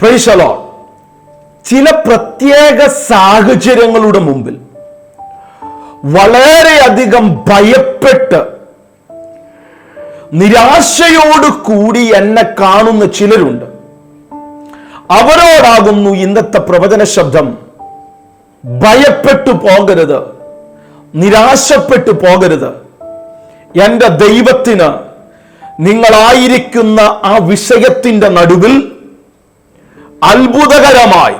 പ്രൈശലോ ചില പ്രത്യേക സാഹചര്യങ്ങളുടെ മുമ്പിൽ വളരെയധികം ഭയപ്പെട്ട് നിരാശയോട് കൂടി എന്നെ കാണുന്ന ചിലരുണ്ട്. അവരോടാകുന്നു ഇന്നത്തെ പ്രവചന ശബ്ദം. ഭയപ്പെട്ടു പോകരുത്. നിരാശപ്പെട്ടു പോകരുത്. എന്റെ ദൈവത്തിന് നിങ്ങളായിരിക്കുന്ന ആ വിഷയത്തിന്റെ നടുവിൽ അത്ഭുതകരമായി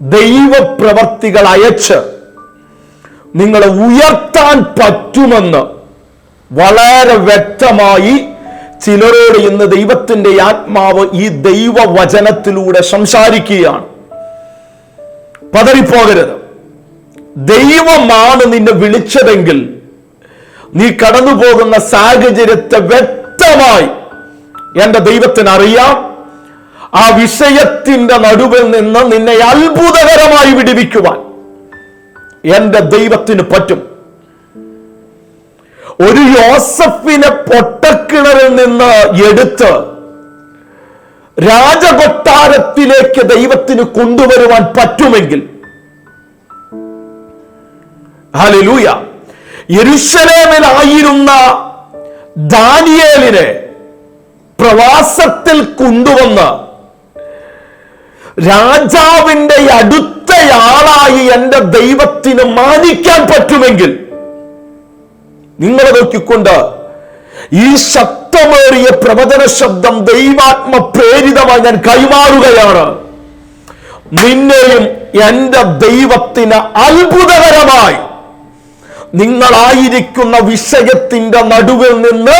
ദൈവപ്രവർത്തികൾ അയച്ച് നിങ്ങളെ ഉയർത്താൻ പറ്റുമെന്ന് വളരെ വ്യക്തമായി ചിലരോട് ഇന്ന് ദൈവത്തിന്റെ ആത്മാവ് ഈ ദൈവവചനത്തിലൂടെ സംസാരിക്കുകയാണ്. പതറിപ്പോകരുത്. ദൈവമാണ് നിന്നെ വിളിച്ചതെങ്കിൽ നീ കടന്നു പോകുന്ന സാഹചര്യത്തെ വ്യക്തമായി എന്റെ ദൈവത്തിന് അറിയാം ആ വിഷയത്തിന്റെ നടുവിൽ നിന്ന് നിന്നെ അത്ഭുതകരമായി വിടിവിക്കുവാൻ എന്റെ ദൈവത്തിന് പറ്റും. ഒരു യോസഫിനെ പൊട്ടക്കിണറിൽ നിന്ന് എടുത്ത് രാജകൊട്ടാരത്തിലേക്ക് ദൈവത്തിന് കൊണ്ടുവരുവാൻ പറ്റുമെങ്കിൽ. ഹല്ലേലൂയ. യരുഷലേമിലായിരുന്ന ദാനിയേലിനെ പ്രവാസത്തിൽ കൊണ്ടുവന്ന് രാജാവിന്റെ അടുത്തയാളായി എന്റെ ദൈവത്തിന് മാനിക്കാൻ പറ്റുമെങ്കിൽ നിങ്ങൾ നോക്കിക്കൊണ്ട് ഈ ശക്തമേറിയ പ്രവചന ശബ്ദം ദൈവാത്മ പ്രേരിതമായി ഞാൻ കൈമാറുകയാണ്. നിന്നെയും എന്റെ ദൈവത്തിന് അത്ഭുതകരമായി നിങ്ങളായിരിക്കുന്ന വിഷയത്തിന്റെ നടുവിൽ നിന്ന്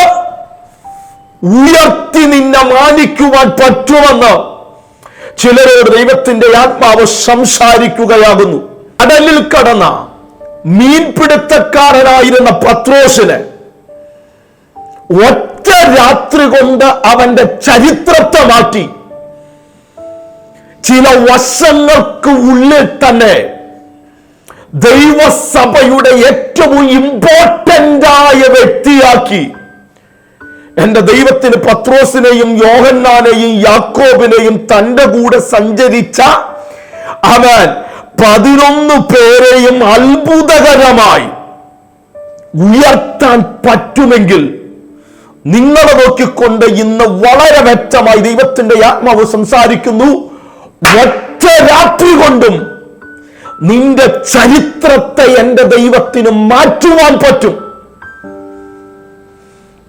ഉയർത്തി നിന്നെ മാനിക്കുവാൻ പറ്റുമെന്ന് ചിലരോട് ദൈവത്തിന്റെ ആത്മാവ് സംസാരിക്കുകയാകുന്നു. കടലിൽ കടന്ന മീൻപിടുത്തക്കാരനായിരുന്ന പത്രോസിന് ഒറ്റ രാത്രി കൊണ്ട് അവന്റെ ചരിത്രത്തെ മാറ്റി. ചില വശങ്ങൾക്ക് ഉള്ളിൽ തന്നെ ദൈവസഭയുടെ ഏറ്റവും ഇമ്പോർട്ടന്റ് ആയ വ്യക്തിയാക്കി എന്റെ ദൈവത്തിന് പത്രോസിനെയും യോഹന്നാനെയും യാക്കോബിനെയും തന്റെ കൂടെ സഞ്ചരിച്ച അവൻ പതിനൊന്ന് പേരെയും അത്ഭുതകരമായി ഉയർത്താൻ പറ്റുമെങ്കിൽ നിങ്ങളെ നോക്കിക്കൊണ്ട് ഇന്ന് വളരെ വ്യക്തമായി ദൈവത്തിന്റെ ആത്മാവ് സംസാരിക്കുന്നു. ഒറ്റ രാത്രി കൊണ്ടും നിന്റെ ചരിത്രത്തെ എന്റെ ദൈവത്തിന് മാറ്റുവാൻ പറ്റും.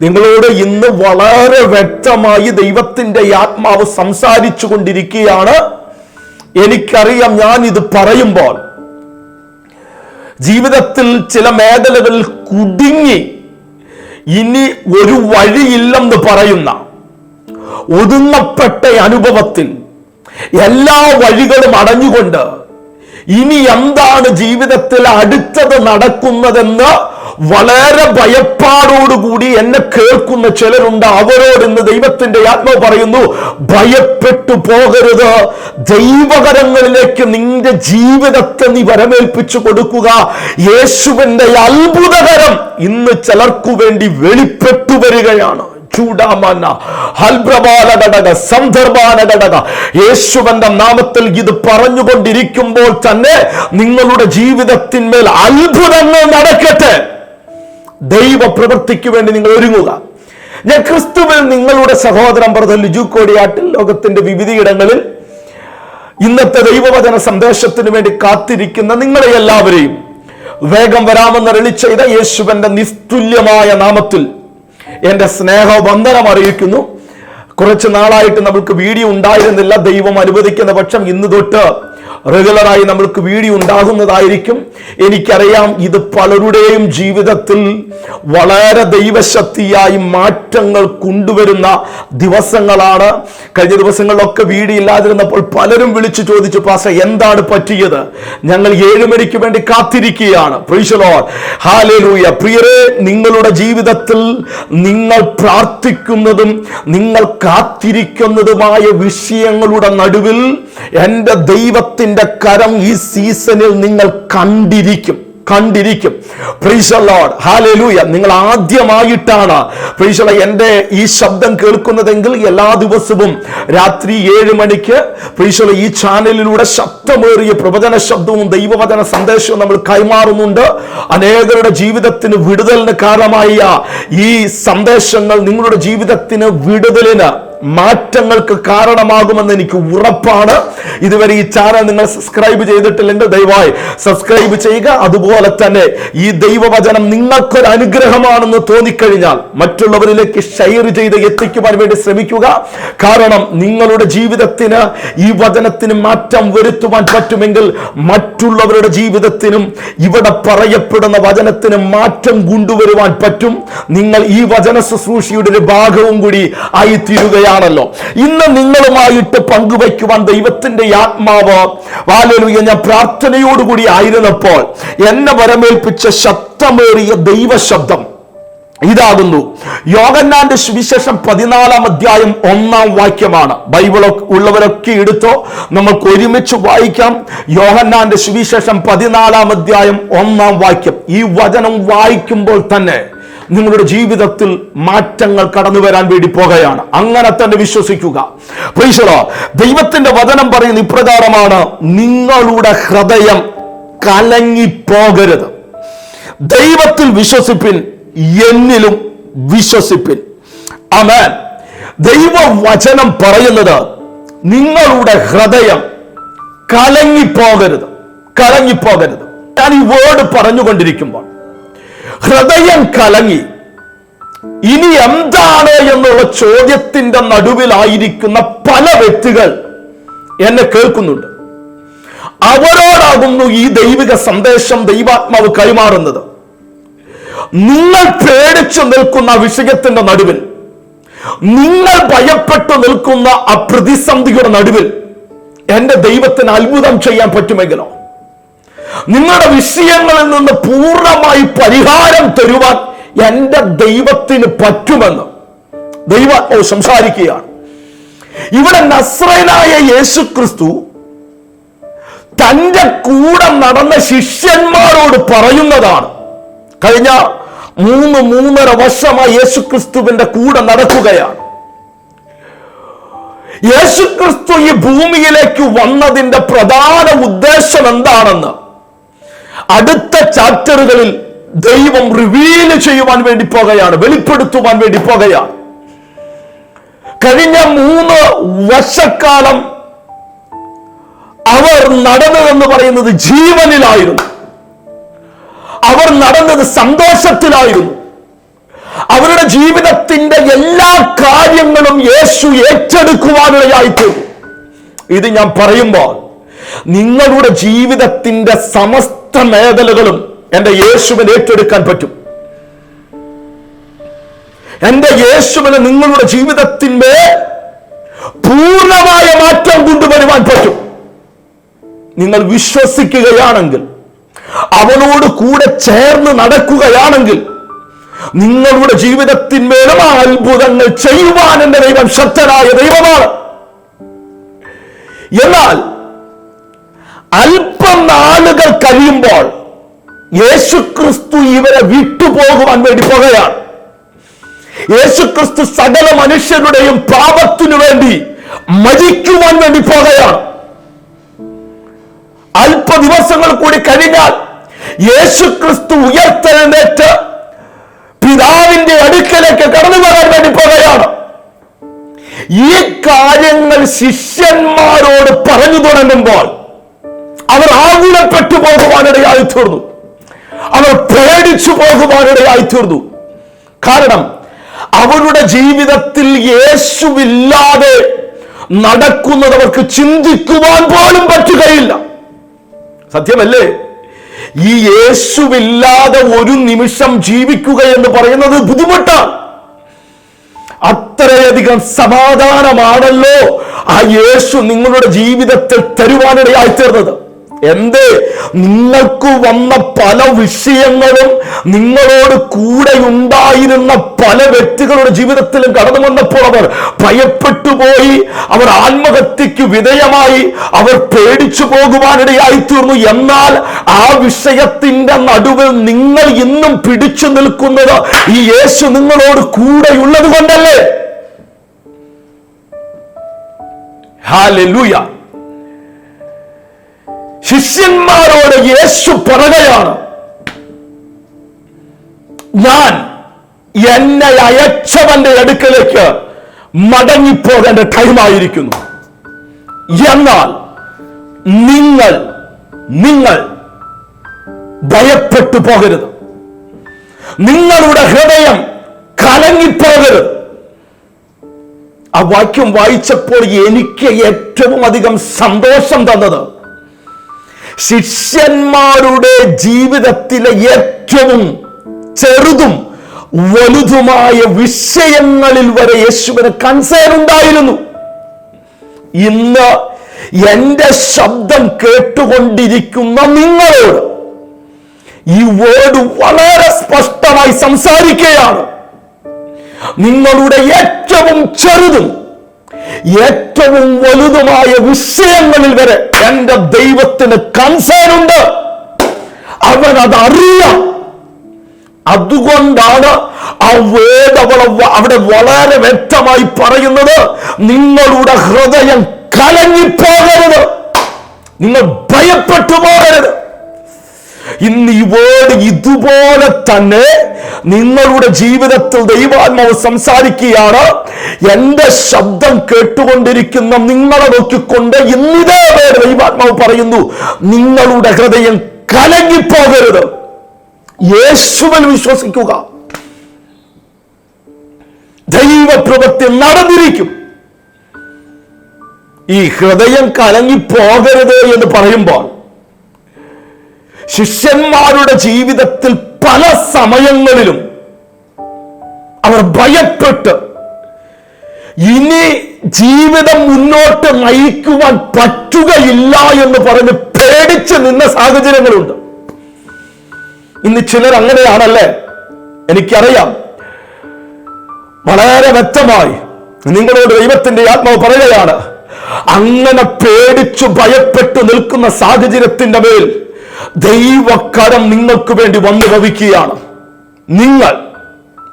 നിങ്ങളോട് ഇന്ന് വളരെ വ്യക്തമായി ദൈവത്തിന്റെ ആത്മാവ് സംസാരിച്ചു കൊണ്ടിരിക്കുകയാണ് എനിക്കറിയാം ഞാൻ ഇത് പറയുമ്പോൾ ജീവിതത്തിൽ ചില മേഖലകളിൽ കുടുങ്ങി ഇനി ഒരു വഴിയില്ലെന്ന് പറയുന്ന ഒതുങ്ങപ്പെട്ട അനുഭവത്തിൽ എല്ലാ വഴികളും അടഞ്ഞുകൊണ്ട് ഇനി എന്താണ് ജീവിതത്തിൽ അടുത്തത് നടക്കുന്നതെന്ന് വളരെ ഭയപ്പാടോടുകൂടി എന്നെ കേൾക്കുന്ന ചിലരുണ്ട്. അവരോട് ഇന്ന് ദൈവത്തിന്റെ ആത്മാവ് പറയുന്നു ഭയപ്പെട്ടു പോകരുത്. ദൈവകരങ്ങളിലേക്ക് നിന്റെ ജീവിതത്തെ നീ വരമേൽപ്പിച്ചു കൊടുക്കുക. യേശുവിന്റെ അത്ഭുതകരം ഇന്ന് ചിലർക്കു വേണ്ടി വെളിപ്പെട്ടു വരികയാണ്. ചൂടാമന്ന ഹൽബ്രബാല സന്ദർഭാനഘടക. സന്ദർഭാന ഘടക യേശുവന്റെ നാമത്തിൽ ഇത് പറഞ്ഞുകൊണ്ടിരിക്കുമ്പോൾ തന്നെ നിങ്ങളുടെ ജീവിതത്തിന്മേൽ അത്ഭുതങ്ങൾ നടക്കട്ടെ. ദൈവ പ്രവൃത്തിക്ക് വേണ്ടി നിങ്ങൾ ഒരുങ്ങുക. ഞാൻ ക്രിസ്തുവിൽ നിങ്ങളുടെ സഹോദരൻ ബ്രദർ ലിജു കോടിയാട്ടിൽ ലോകത്തിന്റെ വിവിധയിടങ്ങളിൽ ഇന്നത്തെ ദൈവവചന സന്ദേശത്തിന് വേണ്ടി കാത്തിരിക്കുന്ന നിങ്ങളെ എല്ലാവരെയും വേഗം വരാമെന്ന് റിളി ചെയ്ത യേശുവന്റെ നിസ്തുല്യമായ നാമത്തിൽ എന്റെ സ്നേഹവന്ദനം അറിയിക്കുന്നു. കുറച്ച് നാളായിട്ട് നമ്മൾക്ക് വീഡിയോ ഉണ്ടായിരുന്നില്ല. ദൈവം അനുവദിക്കുന്ന പക്ഷം ഇന്ന് തൊട്ട് റെഗുലറായി നമ്മൾക്ക് വീഡിയോ ഉണ്ടാകുന്നതായിരിക്കും. എനിക്കറിയാം ഇത് പലരുടെയും ജീവിതത്തിൽ വളരെ ദൈവശക്തിയായി മാറ്റങ്ങൾ കൊണ്ടുവരുന്ന ദിവസങ്ങളാണ്. കഴിഞ്ഞ ദിവസങ്ങളിലൊക്കെ വീഡിയോ ഇല്ലാതിരുന്നപ്പോൾ പലരും വിളിച്ചു ചോദിച്ചു പാസ എന്താണ് പറ്റിയത്? ഞങ്ങൾ ഏഴു മണിക്ക് വേണ്ടി കാത്തിരിക്കുകയാണ്. പ്രിയരെ നിങ്ങളുടെ ജീവിതത്തിൽ നിങ്ങൾ പ്രാർത്ഥിക്കുന്നതും നിങ്ങൾ കാത്തിരിക്കുന്നതുമായ വിഷയങ്ങളുടെ നടുവിൽ എന്റെ ദൈവത്തിന്റെ കരം ഈ സീസണിൽ നിങ്ങൾ കണ്ടിരിക്കും. കണ്ടിരിക്കും. ഹാലലൂയ നിങ്ങൾ ആദ്യമായിട്ടാണ്. പ്രീഷല എന്റെ ഈ ശബ്ദം കേൾക്കുന്നതെങ്കിൽ എല്ലാ ദിവസവും രാത്രി ഏഴ് മണിക്ക് പ്രീഷല ഈ ചാനലിലൂടെ ശബ്ദമേറിയ പ്രവചന ശബ്ദവും ദൈവവചന സന്ദേശവും നമ്മൾ കൈമാറുന്നുണ്ട്. അനേകരുടെ ജീവിതത്തിന് വിടുതലിന് കാരണമായ ഈ സന്ദേശങ്ങൾ നിങ്ങളുടെ ജീവിതത്തിന് വിടുതലിന് മാറ്റങ്ങൾക്ക് കാരണമാകുമെന്ന് എനിക്ക് ഉറപ്പാണ്. ഇതുവരെ ഈ ചാനൽ നിങ്ങൾ സബ്സ്ക്രൈബ് ചെയ്തിട്ടില്ലെങ്കിൽ ദയവായി സബ്സ്ക്രൈബ് ചെയ്യുക. അതുപോലെ തന്നെ ഈ ദൈവവചനം നിങ്ങൾക്കൊരു അനുഗ്രഹമാണെന്ന് തോന്നിക്കഴിഞ്ഞാൽ മറ്റുള്ളവരിലേക്ക് ഷെയർ ചെയ്ത് എത്തിക്കുവാൻ വേണ്ടി ശ്രമിക്കുക. കാരണം നിങ്ങളുടെ ജീവിതത്തിന് ഈ വചനത്തിന് മാറ്റം വരുത്തുവാൻ പറ്റുമെങ്കിൽ മറ്റുള്ളവരുടെ ജീവിതത്തിനും ഇവിടെ പറയപ്പെടുന്ന വചനത്തിന് മാറ്റം കൊണ്ടുവരുവാൻ പറ്റും. നിങ്ങൾ ഈ വചന ശുശ്രൂഷയുടെ ഒരു ഭാഗവും കൂടി ആയിത്തീരുകയാണല്ലോ ഇന്ന് നിങ്ങളുമായിട്ട് പങ്കുവയ്ക്കുവാൻ ദൈവത്തിന്റെ ആത്മാവ് വാലലുയ ഞാൻ പ്രാർത്ഥനയോടുകൂടി ആയിരുന്നപ്പോൾ എന്നെ വരമേൽപ്പിച്ച ശബ്ദമേറിയ ദൈവശബ്ദം ഇതാകുന്നു. യോഗന്നാന്റെ സുവിശേഷം പതിനാലാം അധ്യായം ഒന്നാം വാക്യമാണ്. ബൈബിൾ ഉള്ളവരൊക്കെ എടുത്തോ നമുക്ക് ഒരുമിച്ച് വായിക്കാം. യോഹന്നാന്റെ സുവിശേഷം പതിനാലാം അധ്യായം ഒന്നാം വാക്യം. ഈ വചനം വായിക്കുമ്പോൾ തന്നെ നിങ്ങളുടെ ജീവിതത്തിൽ മാറ്റങ്ങൾ കടന്നു വരാൻ വേണ്ടി പോകുകയാണ്. അങ്ങനെ തന്നെ വിശ്വസിക്കുക. ദൈവത്തിന്റെ വചനം പറയുന്ന ഇപ്രകാരമാണ് നിങ്ങളുടെ ഹൃദയം കലങ്ങി കലങ്ങിപ്പോകരുത് ദൈവത്തിൽ വിശ്വസിപ്പിൻ എന്നിലും വിശ്വസിപ്പിൻ. അമേൻ ദൈവവചനം പറയുന്നത് നിങ്ങളുടെ ഹൃദയം കലങ്ങിപ്പോകരുത് കലങ്ങിപ്പോകരുത് ഞാൻ ഈ വേർഡ് പറഞ്ഞുകൊണ്ടിരിക്കുമ്പോൾ ഹൃദയം കലങ്ങി. ഇനി എന്താണ് എന്നുള്ള ചോദ്യത്തിന്റെ നടുവിലായിരിക്കുന്ന പല വ്യക്തികൾ എന്നെ കേൾക്കുന്നുണ്ട്. അവരോടാകുന്നു ഈ ദൈവിക സന്ദേശം ദൈവാത്മാവ് കൈമാറുന്നത്. നിങ്ങൾ പേടിച്ചു നിൽക്കുന്ന വിഷയത്തിന്റെ നടുവിൽ നിങ്ങൾ ഭയപ്പെട്ടു നിൽക്കുന്ന ആ പ്രതിസന്ധിയുടെ നടുവിൽ എന്റെ ദൈവത്തിന് അത്ഭുതം ചെയ്യാൻ പറ്റുമെങ്കിലോ? നിങ്ങളുടെ വിഷയങ്ങളിൽ നിന്ന് പൂർണമായി പരിഹാരം തരുവാൻ എന്റെ ദൈവത്തിന് പറ്റുമെന്ന് ദൈവം സംസാരിക്കുകയാണ്. ഇവിടെ നസ്രനായ യേശു ക്രിസ്തു തന്റെ കൂടെ നടന്ന ശിഷ്യന്മാരോട് പറയുന്നതാണ്. കഴിഞ്ഞ മൂന്ന് മൂന്നര വർഷമായി യേശുക്രിസ്തുവിന്റെ കൂടെ നടക്കുകയാണ്. യേശുക്രിസ്തു ഈ ഭൂമിയിലേക്ക് വന്നതിന്റെ പ്രധാന ഉദ്ദേശം എന്താണെന്ന് അടുത്ത ചാപ്റ്ററുകളിൽ ദൈവം റിവീൽ ചെയ്യുവാൻ വേണ്ടി പോകുകയാണ് വെളിപ്പെടുത്തുവാൻ വേണ്ടി പോകുകയാണ്. കഴിഞ്ഞ മൂന്ന് വർഷക്കാലം അവർ നടന്നതെന്ന് പറയുന്നത് ജീവനിലായിരുന്നു. അവർ നടന്നത് സന്തോഷത്തിലായിരുന്നു. അവരുടെ ജീവിതത്തിന്റെ എല്ലാ കാര്യങ്ങളും യേശു ഏറ്റെടുക്കുവാനിടയായിത്തീർന്നു. ഇത് ഞാൻ പറയുമ്പോൾ നിങ്ങളുടെ ജീവിതത്തിന്റെ സമസ്ത മേഖലകളും എന്റെ യേശുവിനെ ഏറ്റെടുക്കാൻ പറ്റും. എന്റെ യേശുവിനെ നിങ്ങളുടെ ജീവിതത്തിന്റെ പൂർണമായ മാറ്റം കൊണ്ടുവരുവാൻ പറ്റും. നിങ്ങൾ വിശ്വസിക്കുകയാണെങ്കിൽ അവനോട് കൂടെ ചേർന്ന് നടക്കുകയാണെങ്കിൽ നിങ്ങളുടെ ജീവിതത്തിന്മേലും ആ അത്ഭുതങ്ങൾ ചെയ്യുവാൻ എന്റെ ദൈവം ശക്തനായ ദൈവമാണ്. എന്നാൽ അല്പം നാളുകൾ കഴിയുമ്പോൾ യേശുക്രിസ്തു ഇവരെ വിട്ടുപോകുവാൻ വേണ്ടി പോകുകയാണ്. യേശുക്രിസ്തു സകല മനുഷ്യരുടെയും പാപത്തിനു വേണ്ടി മരിക്കുവാൻ വേണ്ടി പോകുകയാണ്. അല്പ ദിവസങ്ങൾ കൂടി കഴിഞ്ഞാൽ യേശുക്രിസ്തു ഉയർത്തെഴുന്നേറ്റ് പിതാവിന്റെ അടുക്കലേക്ക് കടന്നു വരാൻ വേണ്ടി പോകുകയാണ്. ഈ കാര്യങ്ങൾ ശിഷ്യന്മാരോട് പറഞ്ഞു തുടങ്ങുമ്പോൾ അവർ ആകുലപ്പെട്ടു പോകുവാനിടയായി തീർന്നു. അവർ പേടിച്ചു പോകുവാനിടയായി തീർന്നു. കാരണം അവരുടെ ജീവിതത്തിൽ യേശുവില്ലാതെ നടക്കുന്നത് അവർക്ക് ചിന്തിക്കുവാൻ പോലും പറ്റുകയില്ല. സത്യമല്ലേ? ഈ യേശുവില്ലാതെ ഒരു നിമിഷം ജീവിക്കുക എന്ന് പറയുന്നത് ബുദ്ധിമുട്ടാണ്. അത്രയധികം സമാധാനമാണല്ലോ ആ യേശു നിങ്ങളുടെ ജീവിതത്തിൽ തരുവാനിടയായി തീർന്നത്. എന്ത്? നിങ്ങൾക്ക് വന്ന പല വിഷയങ്ങളും നിങ്ങളോട് കൂടെ ഉണ്ടായിരുന്ന പല വ്യക്തികളുടെ ജീവിതത്തിലും കടന്നു വന്നപ്പോൾ അവർ ഭയപ്പെട്ടു പോയി. അവർ ആത്മഹത്യക്ക് വിധേയമായി. അവർ പേടിച്ചു പോകുവാനിടയായി തീർന്നു എന്നാൽ ആ വിഷയത്തിന്റെ നടുവിൽ നിങ്ങൾ ഇന്നും പിടിച്ചു നിൽക്കുന്നത് ഈ യേശു നിങ്ങളോട് കൂടെയുള്ളത് കൊണ്ടല്ലേ? ഹാലൂയ ശിഷ്യന്മാരോട് യേശു പറയുകയാണ് ഞാൻ എന്നെ അയച്ചവന്റെ അടുക്കലേക്ക് മടങ്ങിപ്പോകേണ്ട ടൈമായിരിക്കുന്നു. എന്നാൽ നിങ്ങൾ നിങ്ങൾ ഭയപ്പെട്ടു പോകരുത്. നിങ്ങളുടെ ഹൃദയം കലങ്ങിപ്പോകരുത്. ആ വാക്യം വായിച്ചപ്പോൾ എനിക്ക് ഏറ്റവും അധികം സന്തോഷം തന്നത് ശിഷ്യന്മാരുടെ ജീവിതത്തിലെ ഏറ്റവും ചെറുതും വലുതുമായ വിഷയങ്ങളിൽ വരെ യേശുവിന് കൺസേൺ ഉണ്ടായിരുന്നു. ഇന്ന് എന്റെ ശബ്ദം കേട്ടുകൊണ്ടിരിക്കുന്ന നിങ്ങളോട് ഈ വേർഡ് വളരെ സ്പഷ്ടമായി സംസാരിക്കുകയാണ്. നിങ്ങളുടെ ഏറ്റവും ചെറുതും ഏറ്റവും വലുതുമായ വിഷയങ്ങളിൽ വരെ എന്റെ ദൈവത്തിന് കൺസേൺ ഉണ്ട്. അവൻ അത് അതുകൊണ്ടാണ് ആ വേദ അവിടെ വളരെ വ്യക്തമായി പറയുന്നത് നിങ്ങളുടെ ഹൃദയം കലങ്ങിപ്പോകരുത്. നിങ്ങൾ ഭയപ്പെട്ടു പോകരുത്. ഇന്ന് ഈ വേർഡ് ഇതുപോലെ തന്നെ നിങ്ങളുടെ ജീവിതത്തിൽ ദൈവാത്മാവ് സംസാരിക്കുകയാണ്. എന്റെ ശബ്ദം കേട്ടുകൊണ്ടിരിക്കുന്ന നിങ്ങളെ നോക്കിക്കൊണ്ട് ഇന്നിതേ പേര് ദൈവാത്മാവ് പറയുന്നു നിങ്ങളുടെ ഹൃദയം കലങ്ങിപ്പോകരുത്. യേശുവിൽ വിശ്വസിക്കുക. ദൈവപ്രവൃത്തി നടന്നിരിക്കും. ഈ ഹൃദയം കലങ്ങിപ്പോകരുത് എന്ന് പറയുമ്പോൾ ശിഷ്യന്മാരുടെ ജീവിതത്തിൽ പല സമയങ്ങളിലും അവർ ഭയപ്പെട്ട് ഇനി ജീവിതം മുന്നോട്ട് നയിക്കുവാൻ പറ്റുകയില്ല എന്ന് പറഞ്ഞ് പേടിച്ച് നിന്ന സാഹചര്യങ്ങളുണ്ട്. ഇന്ന് ചിലർ അങ്ങനെയാണല്ലേ? എനിക്കറിയാം. വളരെ വ്യക്തമായി നിങ്ങളോട് ദൈവത്തിന്റെ ആത്മാവ് പറയുകയാണ്. അങ്ങനെ പേടിച്ചു ഭയപ്പെട്ടു നിൽക്കുന്ന സാഹചര്യത്തിന്റെ മേൽ ദൈവക്കരം നിങ്ങൾക്ക് വേണ്ടി വന്നു ഭവിക്കുകയാണ്. നിങ്ങൾ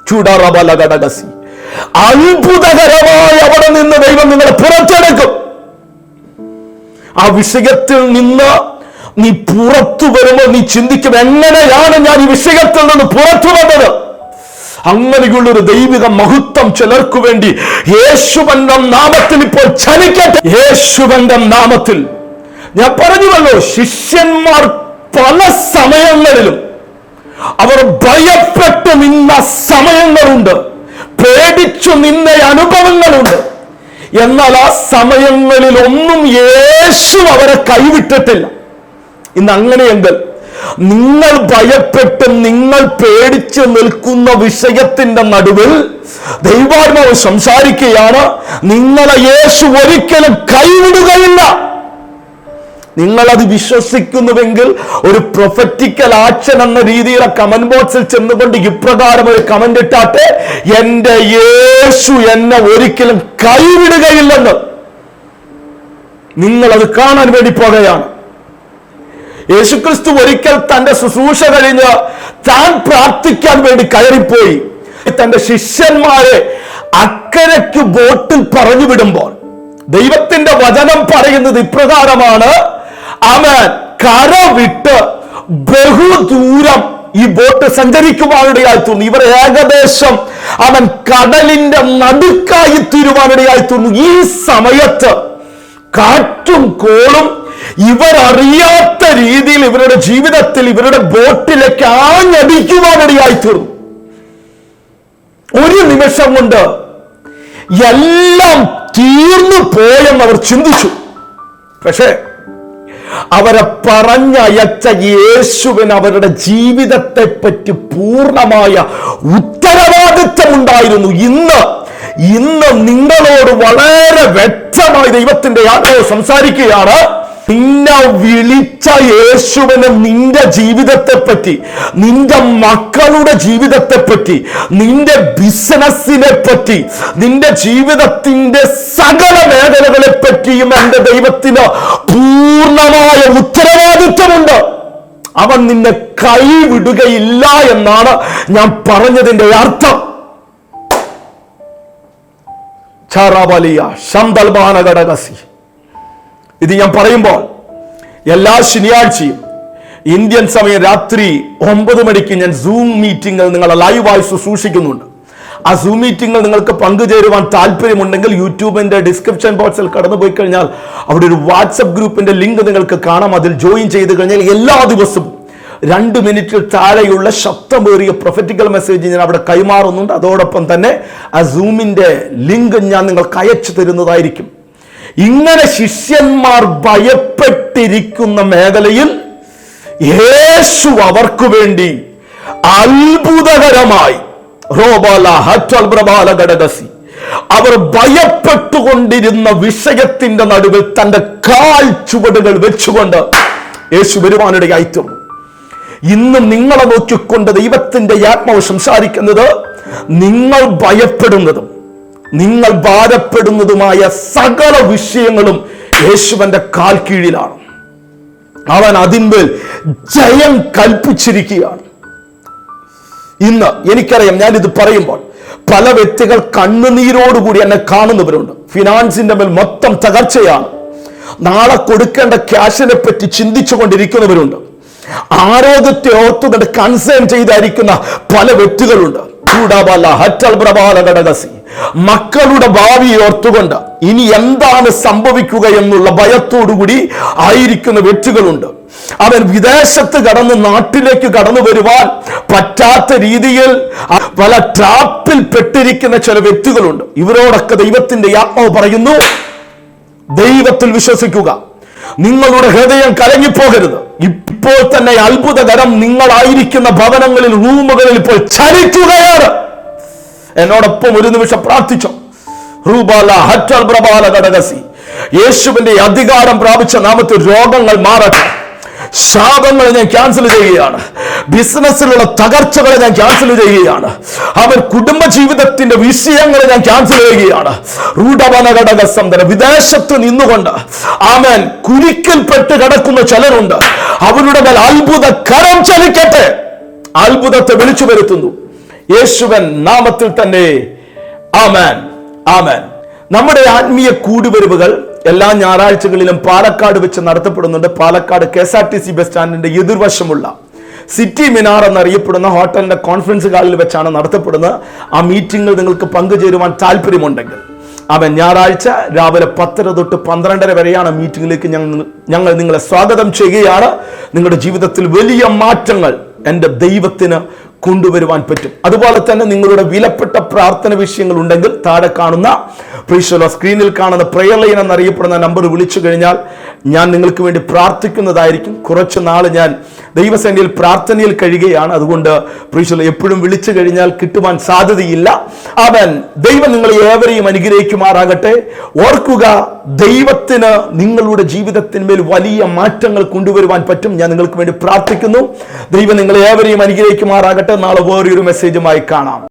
ചുടറബലഘടകസി അത്ഭുതകരമായി അവിടെ നിന്ന് ദൈവം നിങ്ങളെ പുറത്തെടുക്കും. ആ വിഷയത്തിൽ നിന്ന് നീ പുറത്തു വരുമ്പോൾ നീ ചിന്തിക്കും എങ്ങനെയാണ് ഞാൻ ഈ വിഷയത്തിൽ നിന്ന് പുറത്തു വന്നത്? അങ്ങനെയുള്ള ഒരു ദൈവിക മഹത്വം ചിലർക്കു വേണ്ടി യേശുവന്റെ നാമത്തിൽ ഇപ്പോൾ ചലിക്കട്ടെ യേശുവന്റെ നാമത്തിൽ. ഞാൻ പറഞ്ഞുവല്ലോ ശിഷ്യന്മാർ പല സമയങ്ങളിലും അവർ ഭയപ്പെട്ടു നിന്ന സമയങ്ങളുണ്ട് പേടിച്ചു നിന്ന അനുഭവങ്ങളുണ്ട്. എന്നാൽ ആ സമയങ്ങളിൽ ഒന്നും യേശു അവരെ കൈവിട്ടിട്ടില്ല. ഇന്ന് അങ്ങനെയെങ്കിൽ നിങ്ങൾ ഭയപ്പെട്ട് നിങ്ങൾ പേടിച്ച് നിൽക്കുന്ന വിഷയത്തിന്റെ നടുവിൽ ദൈവാത്മാവ് സംസാരിക്കുകയാണ് നിങ്ങളെ യേശു ഒരിക്കലും കൈവിടുകയില്ല. നിങ്ങളത് വിശ്വസിക്കുന്നുവെങ്കിൽ ഒരു പ്രൊഫറ്റിക്കൽ ആക്ഷൻ എന്ന രീതിയിലെ കമന്റ് ബോക്സിൽ ചെന്നുകൊണ്ട് ഇപ്രകാരം ഒരു കമന്റ് ഇട്ടാട്ടെ എന്റെ യേശു എന്നെ ഒരിക്കലും കൈവിടുകയില്ലെന്ന് നിങ്ങൾ അത് കാണാൻ വേണ്ടി പോകുകയാണ് യേശുക്രിസ്തു ഒരിക്കൽ തന്റെ ശുശ്രൂഷ കഴിഞ്ഞ് താൻ പ്രാർത്ഥിക്കാൻ വേണ്ടി കയറിപ്പോയി. തന്റെ ശിഷ്യന്മാരെ അക്കരയ്ക്ക് ബോട്ടിൽ പറഞ്ഞു വിടുമ്പോൾ ദൈവത്തിന്റെ വചനം പറയുന്നത് ഇപ്രകാരമാണ് അവൻ കര വിട്ട് ബഹുദൂരം ഈ ബോട്ട് സഞ്ചരിക്കുവാനിടയായി തോന്നുന്നു ഇവർ ഏകദേശം അവൻ കടലിന്റെ നടുക്കായി തീരുവാനിടയായി തോന്നുന്നു ഈ സമയത്ത് കാറ്റും കോളും ഇവരറിയാത്ത രീതിയിൽ ഇവരുടെ ജീവിതത്തിൽ ഇവരുടെ ബോട്ടിലേക്ക് ആഞ്ഞടിക്കുവാനിടയായി തീർന്നു. ഒരു നിമിഷം കൊണ്ട് എല്ലാം തീർന്നു പോയെന്ന് അവർ ചിന്തിച്ചു. പക്ഷേ അവരെ പറഞ്ഞയച്ച യേശുവിന് അവരുടെ ജീവിതത്തെ പറ്റി പൂർണമായ ഉത്തരവാദിത്വം ഉണ്ടായിരുന്നു ഇന്ന് ഇന്ന് നിങ്ങളോട് വളരെ വ്യക്തമായി ദൈവത്തിന്റെ ആഗ്രഹം സംസാരിക്കുകയാണ്. നിന്നെ വിളിച്ച യേശുവിന് നിന്റെ ജീവിതത്തെ പറ്റി നിന്റെ മക്കളുടെ ജീവിതത്തെ പറ്റി നിന്റെ ബിസിനസ്സിനെ പറ്റി നിന്റെ ജീവിതത്തിന്റെ സകല മേഖലകളെ പറ്റിയും എന്റെ ദൈവത്തിന് പൂർണമായ ഉത്തരവാദിത്വമുണ്ട്. അവൻ നിന്നെ കൈവിടുകയില്ല എന്നാണ് ഞാൻ പറഞ്ഞതിന്റെ അർത്ഥം. ചാറാബലിയ ശന്തൽമാന ഘടകസി ഇത് ഞാൻ പറയുമ്പോൾ എല്ലാ ശനിയാഴ്ചയും ഇന്ത്യൻ സമയം രാത്രി ഒമ്പത് മണിക്ക് ഞാൻ സൂം മീറ്റിംഗിൽ നിങ്ങളെ ലൈവായി ശുശ്രൂഷിക്കുന്നുണ്ട്. ആ സൂം മീറ്റിംഗിൽ നിങ്ങൾക്ക് പങ്കുചേരുവാൻ താല്പര്യമുണ്ടെങ്കിൽ യൂട്യൂബിന്റെ ഡിസ്ക്രിപ്ഷൻ ബോക്സിൽ കടന്നു പോയി കഴിഞ്ഞാൽ അവിടെ ഒരു വാട്സപ്പ് ഗ്രൂപ്പിന്റെ ലിങ്ക് നിങ്ങൾക്ക് കാണാം. അതിൽ ജോയിൻ ചെയ്ത് കഴിഞ്ഞാൽ എല്ലാ ദിവസവും രണ്ട് മിനിറ്റിൽ താഴെയുള്ള ശബ്ദമേറിയ പ്രൊഫറ്റിക്കൽ മെസ്സേജ് ഞാൻ അവിടെ കൈമാറുന്നുണ്ട്. അതോടൊപ്പം തന്നെ ആ സൂമിന്റെ ലിങ്ക് ഞാൻ നിങ്ങൾക്ക് അയച്ചു തരുന്നതായിരിക്കും. ഇങ്ങനെ ശിഷ്യന്മാർ ഭയപ്പെട്ടിരിക്കുന്ന മേഖലയിൽ യേശു അവർക്ക് വേണ്ടി അത്ഭുതകരമായി അവർ ഭയപ്പെട്ടുകൊണ്ടിരുന്ന വിഷയത്തിന്റെ നടുവിൽ തന്റെ കാൽ ചുവടുകൾ വെച്ചുകൊണ്ട് യേശു വരുവാനിടെ അയറ്റും ഇന്ന് നിങ്ങളെ നോക്കിക്കൊണ്ട് ദൈവത്തിന്റെ ആത്മാവ് സംസാരിക്കുന്നത് നിങ്ങൾ ഭയപ്പെടുന്നതും നിങ്ങൾ ഭാരപ്പെടുന്നതുമായ സകല വിഷയങ്ങളും യേശുവന്റെ കാൽ കീഴിലാണ്. അവൻ അതിന്മേൽ ജയം കൽപ്പിച്ചിരിക്കുകയാണ്. ഇന്ന് എനിക്കറിയാം ഞാൻ ഇത് പറയുമ്പോൾ പല വ്യക്തികൾ കണ്ണുനീരോടുകൂടി എന്നെ കാണുന്നവരുണ്ട്. ഫിനാൻസിന്റെ മേൽ മൊത്തം തകർച്ചയാണ്. നാളെ കൊടുക്കേണ്ട ക്യാഷിനെ പറ്റി ചിന്തിച്ചു കൊണ്ടിരിക്കുന്നവരുണ്ട് ആരോഗ്യത്തെ ഓർത്തുകൊണ്ട് കൺസേൺ ചെയ്തായിരിക്കുന്ന പല വ്യക്തികളുണ്ട്. ചൂടാബാല ഹറ്റൽ പ്രബാല ഘടകസി മക്കളുടെ ഭാവി ഓർത്തുകൊണ്ട് ഇനി എന്താണ് സംഭവിക്കുക എന്നുള്ള ഭയത്തോടുകൂടി ആയിരിക്കുന്ന വ്യക്തികളുണ്ട്. അവൻ വിദേശത്ത് കടന്ന് നാട്ടിലേക്ക് കടന്നു വരുവാൻ പറ്റാത്ത രീതിയിൽ പല ട്രാപ്പിൽ പെട്ടിരിക്കുന്ന ചില വ്യക്തികളുണ്ട്. ഇവരോടൊക്കെ ദൈവത്തിന്റെ ആത്മാവ് പറയുന്നു ദൈവത്തിൽ വിശ്വസിക്കുക. നിങ്ങളുടെ ഹൃദയം കലങ്ങിപ്പോകരുത്. ഇപ്പോൾ തന്നെ അത്ഭുതകരം നിങ്ങളായിരിക്കുന്ന ഭവനങ്ങളിൽ റൂമുകളിൽ ഇപ്പോൾ ചലിക്കുകയാണ്. എന്നോടൊപ്പം ഒരു നിമിഷം പ്രാർത്ഥിച്ചോ. റൂബാല ഹറ്റൽ പ്രബാല ഘടകസി യേശുവിന്റെ അധികാരം പ്രാപിച്ച നാമത്തിൽ രോഗങ്ങൾ മാറട്ടെ. ശാപങ്ങൾ ഞാൻ ക്യാൻസൽ ചെയ്യുകയാണ്. ബിസിനസ്സിലുള്ള തകർച്ചകളെ ഞാൻ ക്യാൻസൽ ചെയ്യുകയാണ്. അവൻ കുടുംബ ജീവിതത്തിന്റെ വിഷയങ്ങളെ ഞാൻ ക്യാൻസൽ ചെയ്യുകയാണ്. റൂഢവനഘടകസന്ധന വിദേശത്ത് നിന്നുകൊണ്ട് അവൻ കുരുക്കിൽപ്പെട്ട് കിടക്കുന്ന ചിലരുണ്ട്. അവരുടെ മേൽ അത്ഭുത കരം ചലിക്കട്ടെ. അത്ഭുതത്തെ വിളിച്ചു വരുത്തുന്നു. യേശുവൻ നാമത്തിൽ തന്നെ. ആമൻ. ആമൻ. നമ്മുടെ ആത്മീയ കൂടുവരവുകൾ എല്ലാ ഞായറാഴ്ചകളിലും പാലക്കാട് വെച്ച് നടത്തപ്പെടുന്നുണ്ട്. Palakkad K S R T C bus സ്റ്റാൻഡിന്റെ എതിർവശമുള്ള സിറ്റി മിനാർ എന്നറിയപ്പെടുന്ന ഹോട്ടലിന്റെ കോൺഫറൻസ് ഹാളിൽ വെച്ചാണ് നടത്തപ്പെടുന്നത്. ആ മീറ്റിംഗിൽ നിങ്ങൾക്ക് പങ്കുചേരുവാൻ താല്പര്യമുണ്ടെങ്കിൽ. അവൻ ഞായറാഴ്ച രാവിലെ പത്തര തൊട്ട് പന്ത്രണ്ടര വരെയാണ് മീറ്റിംഗിലേക്ക് ഞങ്ങൾ ഞങ്ങൾ നിങ്ങളെ സ്വാഗതം ചെയ്യുകയാണ്. നിങ്ങളുടെ ജീവിതത്തിൽ വലിയ മാറ്റങ്ങൾ എന്റെ ദൈവത്തിന് കൊണ്ടുവരുവാൻ പറ്റും. അതുപോലെ തന്നെ നിങ്ങളുടെ വിലപ്പെട്ട പ്രാർത്ഥന വിഷയങ്ങൾ ഉണ്ടെങ്കിൽ താഴെ കാണുന്ന പ്രീശോലോ സ്ക്രീനിൽ കാണുന്ന പ്രയർ ലൈൻ എന്നറിയപ്പെടുന്ന നമ്പർ വിളിച്ചു കഴിഞ്ഞാൽ ഞാൻ നിങ്ങൾക്ക് വേണ്ടി പ്രാർത്ഥിക്കുന്നതായിരിക്കും. കുറച്ച് നാൾ ഞാൻ ദൈവസേനയിൽ പ്രാർത്ഥനയിൽ കഴിയുകയാണ്. അതുകൊണ്ട് പ്രീശോലോ എപ്പോഴും വിളിച്ചു കഴിഞ്ഞാൽ കിട്ടുവാൻ സാധ്യതയില്ല. അവൻ ദൈവം നിങ്ങളെ ഏവരെയും അനുഗ്രഹിക്കുമാറാകട്ടെ. ഓർക്കുക ദൈവത്തിന് നിങ്ങളുടെ ജീവിതത്തിന്മേൽ വലിയ മാറ്റങ്ങൾ കൊണ്ടുവരുവാൻ പറ്റും. ഞാൻ നിങ്ങൾക്ക് വേണ്ടി പ്രാർത്ഥിക്കുന്നു. ദൈവം നിങ്ങളെ ഏവരെയും അനുഗ്രഹിക്കുമാറാകട്ടെ. നാളെ വേറൊരു മെസ്സേജുമായി കാണാം.